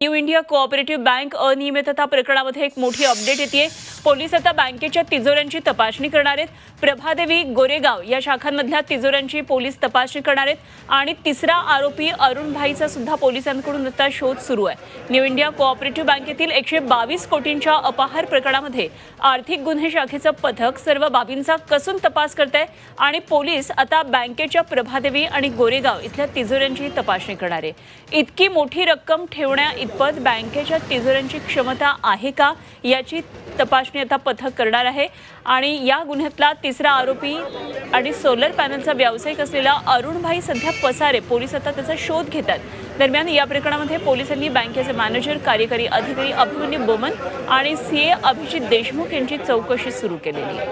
New India cooperative bank अनियमितता प्रकरणामध्ये एक मोठी अपडेट येते पोलीस आता बँकेच्या तिजोऱ्यांची तपासणी करणार आहेत. प्रभादेवी गोरेगाव या शाखांमधल्या तिजोऱ्यांची पोलीस तपासणी करणार आहेत. आणि तिसरा आरोपी अरुण भाईचा सुद्धा पोलिसांकडून आता शोध सुरू आहे. न्यू इंडिया कोऑपरेटिव्ह बँकेतील एकशे बावीस कोटींच्या अपहार प्रकरणामध्ये आर्थिक गुन्हे शाखेचं पथक सर्व बाबींचा कसून तपास करत आहे आणि पोलीस आता बँकेच्या प्रभादेवी आणि गोरेगाव इथल्या तिजोऱ्यांची तपासणी करणार आहे. इतकी मोठी रक्कम ठेवण्या इतपत बँकेच्या तिजोऱ्यांची क्षमता आहे का याची तपास तपासणी आता पथक करणार आहे. आणि या गुन्ह्यातला तिसरा आरोपी आणि सोलर पॅनलचा व्यावसायिक असलेला अरुणभाई सध्या पसारे पोलीस आता त्याचा शोध घेतात. दरम्यान या प्रकरणामध्ये पोलिसांनी बँकेचे मॅनेजर कार्यकारी अधिकारी अभिमन्यू बोमन आणि सी ए अभिजित देशमुख यांची चौकशी सुरू केलेली आहे.